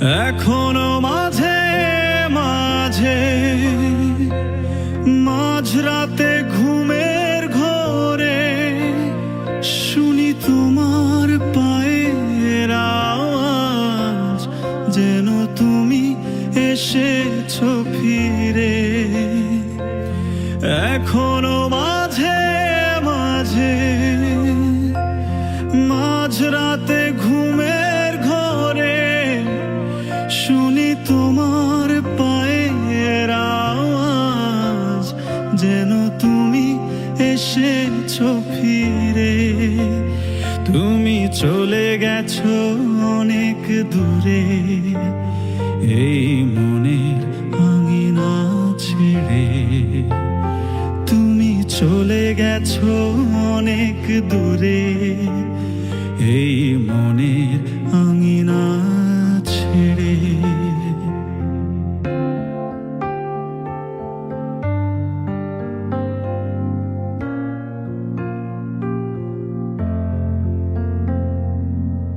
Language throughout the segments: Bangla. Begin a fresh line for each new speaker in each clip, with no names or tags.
এখনও মাঝে মাঝে, মাঝরাতে ঘুমের ঘরে শুনি তোমার পায়ের আওয়াজ, যেন তুমি এসেছ ফিরে। এখনও মাঝে মাঝে, মাঝরাতে ঘুমের যেন তুমি এসেছ ফিরে। তুমি চলে গেছো অনেক দূরে। এই মনের আঙিনা ছেড়ে। তুমি চলে গেছো অনেক দূরে। এই মনের আঙিনা ছেড়ে।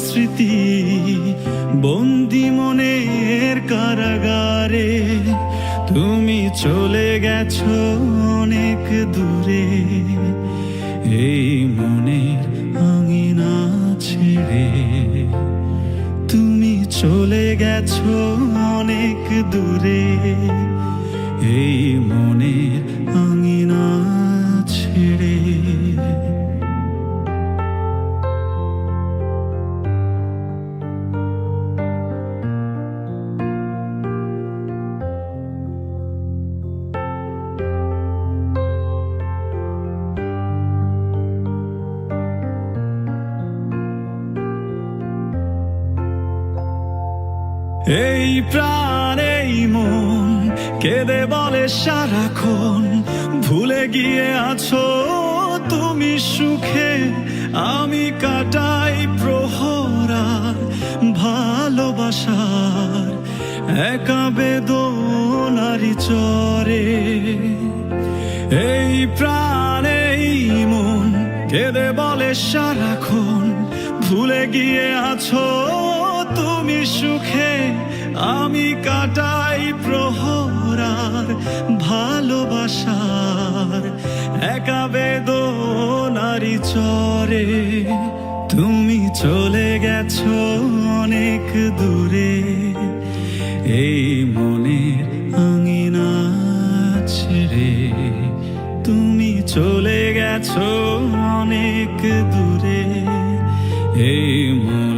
স্মৃতি বন্দি মনের কারাগারে। তুমি চলে গেছো অনেক দূরে। এই মনের আঙিনা ছেড়ে। তুমি চলে গেছো অনেক দূরে। এই মনের এই প্রাণ, এই মন, কেঁদে বলে সারাক্ষণ, ভুলে গিয়ে আছো তুমি সুখে, আমি কাটাই প্রহরার ভালোবাসার একা বেদনারি চরে। এই প্রাণ, এই মন, কেঁদে বলে সারাক্ষণ, ভুলে গিয়ে আছো তুমি সুখে, আমি কাটাই প্রহরার ভালোবাসার। একা বেদনারি চরে তুমি চলে গেছো অনেক দূরে। এই মনের আঙিনা ছেড়ে তুমি চলে গেছো অনেক দূরে। এই মনের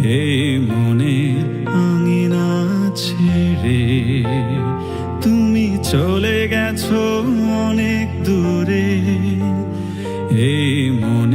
এই মনের আঙিনা ছেড়ে তুমি চলে গেছো অনেক দূরে। এই ছেড়ে